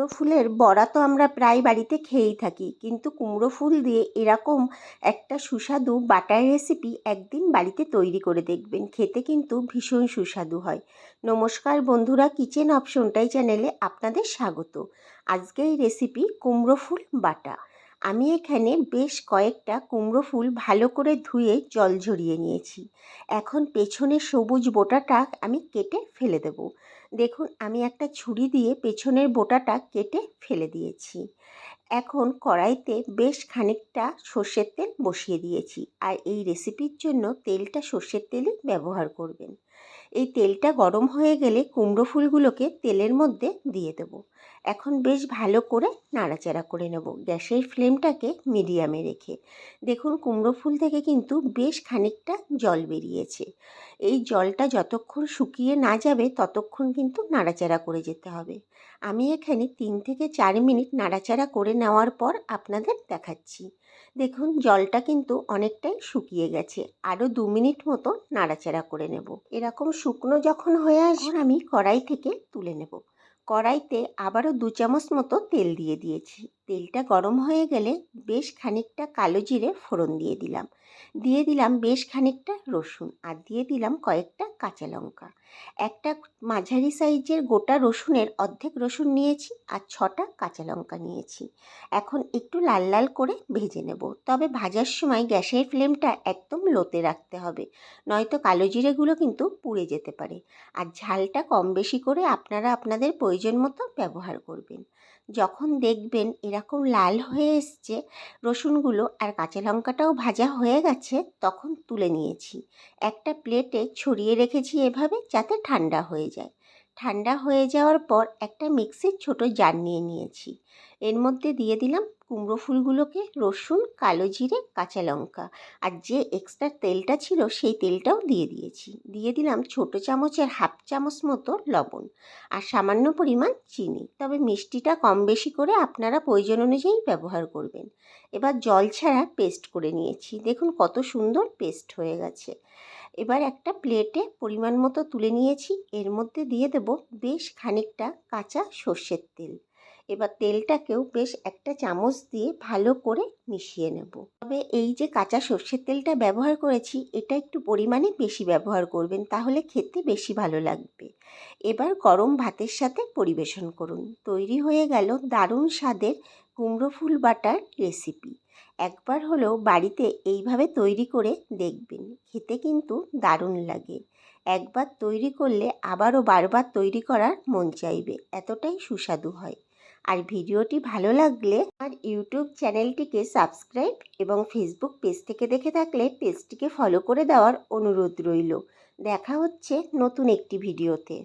কুমড়ো ফুলের বড়া তো আমরা প্রায় বাড়িতে খেয়েই থাকি। কিন্তু কুমড়ো ফুল দিয়ে এরকম একটা সুস্বাদু বাটার রেসিপি একদিন বাড়িতে তৈরি করে দেখবেন। খেতে কিন্তু ভীষণ সুস্বাদু হয়। নমস্কার বন্ধুরা কিচেন অপশনটাই চ্যানেলে আপনাদের স্বাগত। আজকে এই রেসিপি কুমড়ো ফুল বাটা। আমি এখানে বেশ কয়েকটা কুমড়ো ফুল ভালো করে ধুয়ে জল ঝরিয়ে নিয়েছি। এখন পেছনে সবুজ বোটাটা আমি কেটে ফেলে দেব। দেখুন, আমি একটা ছুরি দিয়ে পেছনের বোটাটা কেটে ফেলে দিয়েছি। এখন কড়াইতে বেশ খানিকটা সর্ষের তেল বসিয়ে দিয়েছি আর এই রেসিপির জন্য তেলটা সর্ষের তেলই ব্যবহার করবেন। এই তেলটা গরম হয়ে গেলে কুমড়ো ফুলগুলোকে তেলের মধ্যে দিয়ে দেবো। এখন বেশ ভালো করে নাড়াচাড়া করে নেব গ্যাসের ফ্লেমটাকে মিডিয়ামে রেখে। দেখুন, কুমড়ো ফুল থেকে কিন্তু বেশ খানিকটা জল বেরিয়েছে। এই জলটা যতক্ষণ শুকিয়ে না যাবে, ততক্ষণ কিন্তু নাড়াচাড়া করে যেতে হবে। আমি এখানে তিন থেকে চার মিনিট নাড়াচাড়া করে নেওয়ার পর আপনাদের দেখাচ্ছি। দেখুন, জলটা কিন্তু অনেকটাই শুকিয়ে গেছে। আরও দু মিনিট মতো নাড়াচাড়া করে নেব। এরকম শুকনো যখন হয়ে আসবে আমি কড়াই থেকে তুলে নেব। কড়াইতে আবারও দু চামচ মতো তেল দিয়ে দিয়েছি। তেলটা গরম হয়ে গেলে বেশ খানিকটা কালো জিরে ফোড়ন দিয়ে দিলাম। দিয়ে দিলাম বেশ খানিকটা রসুন আর দিয়ে দিলাম কয়েকটা কাঁচা লঙ্কা। একটা মাঝারি সাইজের গোটা রসুনের অর্ধেক রসুন নিয়েছি আর ছটা কাঁচা লঙ্কা নিয়েছি। এখন একটু লাল লাল করে ভেজে নেব। তবে ভাজার সময় গ্যাসের ফ্লেমটা একদম লোতে রাখতে হবে, নয়তো কালো জিরেগুলো কিন্তু পুড়ে যেতে পারে। আর ঝালটা কম বেশি করে আপনারা আপনাদের প্রয়োজন মতো ব্যবহার করবেন। যখন দেখবেন এরকম লাল হয়ে এসছে রসুনগুলো আর কাঁচা লঙ্কাটাও ভাজা হয়ে গেছে, তখন তুলে নিয়েছি। একটা প্লেটে ছড়িয়ে রেখেছি এভাবে যাতে ঠান্ডা হয়ে যায়। ঠান্ডা হয়ে যাওয়ার পর একটা মিক্সির ছোট জার নিয়ে নিয়েছি। এর মধ্যে দিয়ে দিলাম কুমড়ো ফুলগুলোকে, রসুন, কালো জিরে, কাঁচা লঙ্কা। আর যে এক্সট্রা তেলটা ছিল সেই তেলটাও দিয়ে দিয়েছি। দিয়ে দিলাম ছোট চামচের হাফ চামচ মতো লবণ আর সামান্য পরিমাণ চিনি। তবে মিষ্টিটা কম বেশি করে আপনারা প্রয়োজন অনুযায়ী ব্যবহার করবেন। এবার জল ছাড়া পেস্ট করে নিয়েছি। দেখুন কত সুন্দর পেস্ট হয়ে গেছে। এবার একটা প্লেটে পরিমাণ মতো তুলে নিয়েছি। এর মধ্যে দিয়ে দেব বেশ খানিকটা কাঁচা সর্ষের তেল। এবার তেলটাকেও বেশ একটা চামচ দিয়ে ভালো করে মিশিয়ে নেব। তবে এই যে কাঁচা সর্ষের তেলটা ব্যবহার করেছি, এটা একটু পরিমাণে বেশি ব্যবহার করবেন, তাহলে খেতে বেশি ভালো লাগবে। এবার গরম ভাতের সাথে পরিবেশন করুন। তৈরি হয়ে গেল দারুণ স্বাদের কুমড়ো ফুল বাটার রেসিপি। একবার হলেও বাড়িতে এইভাবে তৈরি করে দেখবেন। খেতে কিন্তু দারুণ লাগে। একবার তৈরি করলে আবারও বারবার তৈরি করার মন চাইবে। এতটাই সুস্বাদু হয়। আর ভিডিওটি ভালো লাগলে আমার ইউটিউব চ্যানেলটিকে সাবস্ক্রাইব এবং ফেসবুক পেজ থেকে দেখে থাকলে পেজটিকে ফলো করে দেওয়ার অনুরোধ রইল। দেখা হচ্ছে নতুন একটি ভিডিওতে।